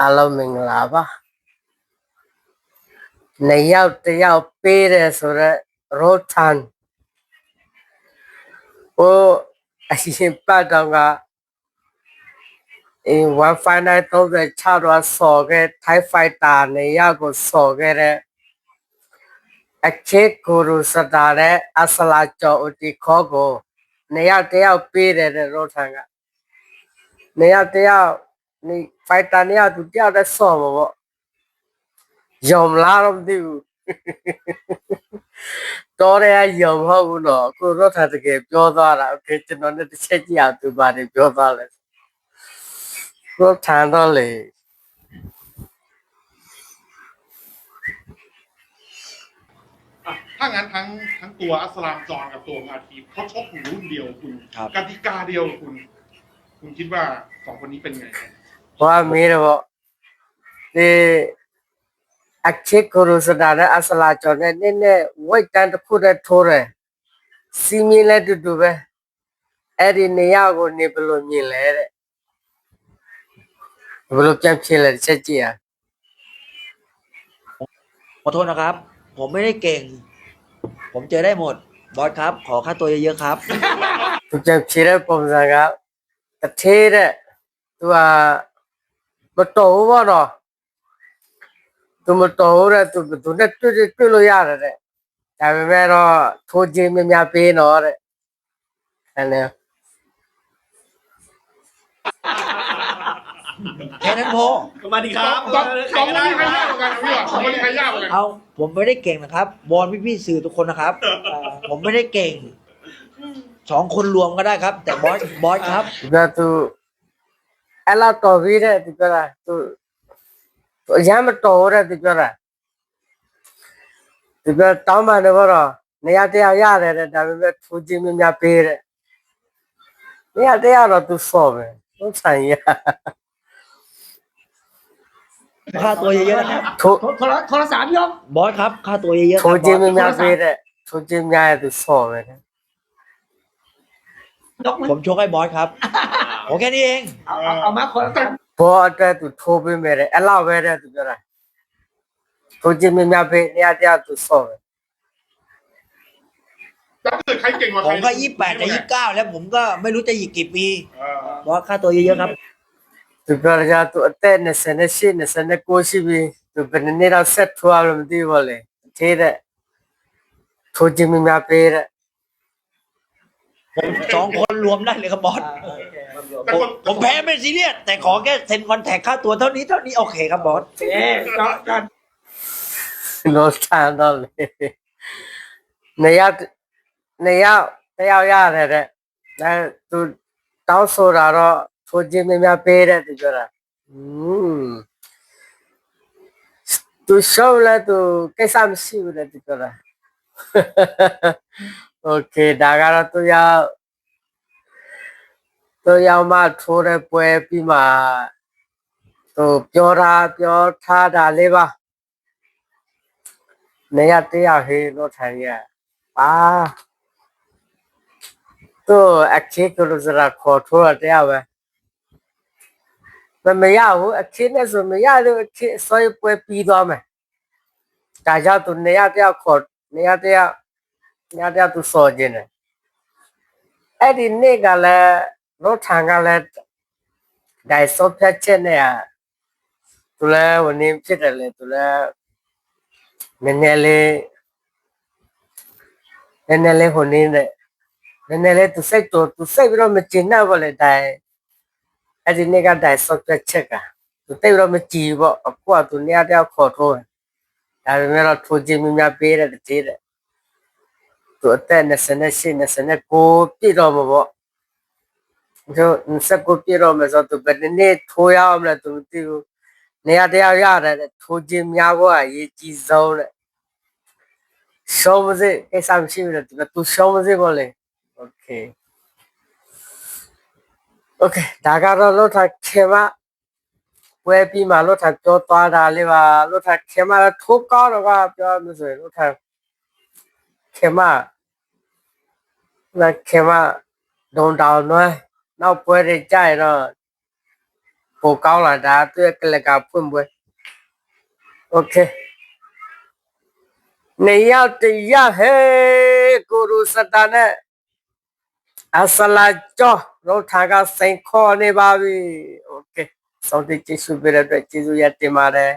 အားလုံးမင်္ဂလာပါနှစ်ယောက်တစ်ယောက်ပေးတယ်ဆိုတော့ရောထန်ဟိုအရှင်ပတ်တော်ကအဲ159 36တော့ဆော်ခဲ့ထိုင်ဖိုက်တာနှစ်ယောက်ကိုဆော်ခဲ့တဲ့အချေကိုရူစတာတဲ့အဆလာကျော်ဦးတီခေါ်ကိုနှစ်ယောက်တစ်ယောက်ပေးတယ်တဲ့ရောထန်ကနှစ်ယောက်တစ်ယောက်นี่ไปตานี่อาตจจะได้สอบบ่ยอมลาลงดิวตอนแรกยอมเขาบุญหรอกูรูถถ้าจะเก็บจอดได้แล้วคือจะนอนได้ใช้จี้อาตุบาลได้จอดได้เลยรู้ทันได้เลยถ้างั้นทั้งทั้งตัวอัสลามจอนกับตัวมาทีเขาชกหุ่นเดียวคุณกติกาเดียวคุณ คุณคิดว่าสองคนนี้เป็นไงว่ามีนะบอกดีอักชิกรุสดานะอัสลาจอนเนี่ยเนี่ยวัยจันทร์คู่ได้ทัวร์เลยซีมีเลยดูดูไปเอรินยาโกนี่เปลุมีเลยเปลุจำเชื่อเลยเชื่อจีอะขอโทษนะครับ ผมไม่ได้เก่ง ผมเจอได้หมด บอส ครับ ขอค่าตัว เยอะ ๆ ครับกจำเชื่้ผมนะครับแต่เท่เนี่ยตัวมาโตว่าเนาะตัวมาโตเลยตัวตัวนั่นตัวตัวลอยอะไรเนี่แต่แม่เนาะโทษจริงไม่มีอาเป็นเนาะเลยอันนี้แค่นั้นพอสวดีครับสองม่ได้ใครยากกว่ากันพี่หวัง่องคนนี้ใครยากกว่ากัน เอา ผมไม่ได้เก่งนะครับ บอลพี่พี่สื่อทุกคนนะครับ ผมไม่ได้เก่ง สองคนรวมก็ได้ครับ แต่บอสบอสครับน่าตัအဲ့လောက်တော်ပြီးတဲ့သူပြောတာသူအရမ်းမတော်တဲ့သူပြောတာသူပြောတောင်းပန်တယ်ဘောတော့နေရာတရားရတယ်တဲ့ဒါပေမဲ့ထူးချင်းများများပေးတဲ့နေရာတရားတော့သူစော့ပဲသူဆိုင်ရค่าตัวเยอะๆนะโทรโทรศัพท์ยอมบอยครับ ค่าตัวเยอะๆโทรจีิงไม่ยากเลยแโทรจีิงง่ายแต่สอบเลยนะผมชกให้บอสครับโอเคนี่เองเอามาคนกันพอจะตุโทไปไม่ได้เอล่าไปได้ตุเจอไรโทจิมีแม่เป็นเนี่ยเดียวตุสอบผมก็ยี่แปดจะยี่เก้าแล้วผมก็ไม่รู้จะอีกกี่ปีเพราะค่าตัวเยอะๆครับตุเปล่าตุเต้นเนี่ยเซนเนชินเนี่ยเซนเนโกชิบีตุเป็นเนี่ยเราเซ็ตทัวร์เรามดีวันเลยเท่เด้อโทจิมีแม่เป็นเด้สองคนรวมได้เลยครับบอสผมแพ้ไม่ซีเรียสแต่ขอแค่เซ็นวันแท็กค่าตัวเท่านี้เท่านี้โอเคครับบอสเอ๊ะรสชาติเลยนายาเนยาเนยาอย่าเไยเนี่ยตัวท้าวสุราโรทุจิตเนี่ยเปรียดจระอืมตัวชอบเลยตัวแค่สามสิบเลยจระโอเคดังนั้นตัวยาတို့ရောက်မှထိုးတဲ့ပွဲပြီးမှဟိုပြောတာပြောထားတာလေးပါနေရတရားဟေးတော့ထိုင်ရပါတို့အခေကလို့စရာခေါ်ထိုးရတရားပဲမမရဘူးအခေနဲ့ဆိုမရလို့အခေဆွဲပွဲပြီးသွားမယ်ဒါကြောင့်သူနေရတရားခေါ်နေရတရားနေရတရားသူစော်ခြင်းတယ်အဲ့ဒီနေ့ကလည်းတို့ထံကလည်းဒိုင်ဆော့ဖြတ်ချက်နဲ့သူလည်းဝင်နေဖြစ်တယ်လေသူလည်းနည်းနည်းလေးနည်းနည်းလေးဟိုနေတဲ့နည်းနည်းလေးသူစိတ်တော်သူစိတ်ပြီးတော့မကျင်တော့ဘူးလေဒိုင်အဲ့ဒီနေ့ကဒိုင်ဆော့ဖြတ်ချက်ကသူတိတ်တော့မကြည်ပေါ့အခုကသူနေရာတယောက်ခေါ်ထိုးတယ်ဒါပေမဲ့တော့ထိုးခြင်းများပေးတဲ့တည်းတဲ့သူအသက်28 29ပြည့်တော့မှာပေါ့ जो सबको पिरो में जो तो बने थोया हमने तुम तो नया तया यार है थोजे म्यागो है ये चीज जोन शो मजे कैसा मशी में तुम तू शो मजे बोले ओके ओके ढाका रो लो था खेमा वे पी मा लो था तो तो डाले वा लो था खेमा लो ठोका रो का प्यार में से लो था खेमा ना खेमा डोंट डाउन ना နောက်ပွဲတွေကြရတော့ပိုကောင်းလာတာသူကလကဖွင့်ပွဲโอเคနေရောက်တရဟဲကိုရူစတာနဲ့အဆလာကျော်ရောထာကစိန်ခေါ်နေပါပြီโอเคစောင့်ကြည့်စုပြရတဲ့ကျေးဇူးရတင်ပါတယ်